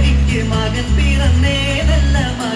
ഹരിക്ക് മകൻ പിറന്നേതല്ല മകൻ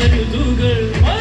Ardugal Ardugal